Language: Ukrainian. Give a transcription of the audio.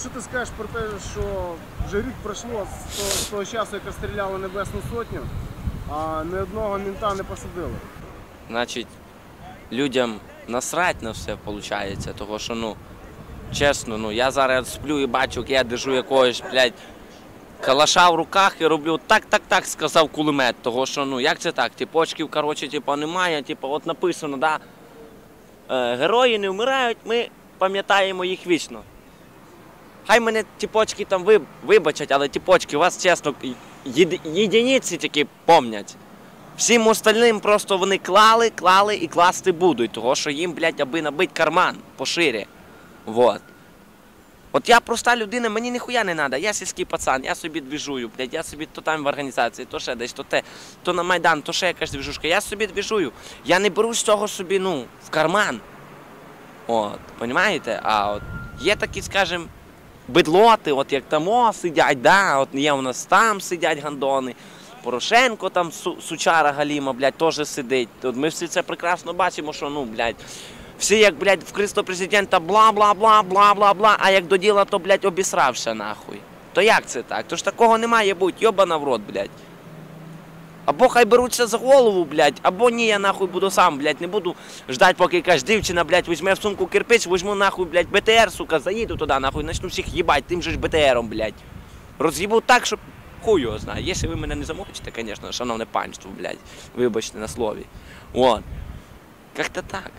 Що ти скажеш про те, що вже рік пройшло з того, з того часу, як розстріляли Небесну Сотню, а ні одного мінта не посадили? Значить, людям насрать на все виходить, того що, ну, чесно, ну, я зараз сплю і бачу, як я держу якогось, блядь, калаша в руках і роблю так, так, так, сказав кулемет. Того що, ну, як це так? Типочків, коротше, типу, немає, типу, от написано, да, е, герої не вмирають, ми пам'ятаємо їх вічно. Хай мене тіпочки там ви, вибачать, але тіпочки, вас чесно, єди- єдиниці тільки помнять. Всім остальним просто вони клали, клали і класти будуть, того що їм, блядь, аби набить карман поширі. Вот. От я проста людина, мені ніхуя не треба. Я сільський пацан, я собі двіжую, блядь, я собі то там в організації, то ще десь, то те, то на Майдан, то ще якась двіжушка. Я собі двіжую. Я не беру з цього собі, ну, в карман. От, понімаєте? А от є такі, скажімо, бидлоти, от як там сидять, да, от є у нас там сидять гандони. Порошенко там сучара Галіма, блядь, теж сидить. От ми всі це прекрасно бачимо, що ну, блядь, всі як, блядь, в крісло президента бла бла бла бла бла бла, а як до діла, то, блядь, обісрався нахуй. То як це так? То ж такого не має бути, йобана в рот, блядь. Або хай беруться за голову, блядь, або ні, я нахуй буду сам, блядь, не буду ждать, поки якась дівчина, блядь, візьме в сумку кирпич, візьму нахуй, блядь, БТР, сука, заїду туди, нахуй, начну всіх їбать тим же ж БТРом, блядь. Роз'їбу так, щоб хуй його знає. Якщо ви мене не замовчите, звісно, шановне панство, блядь, вибачте на слові. От. Как-то так.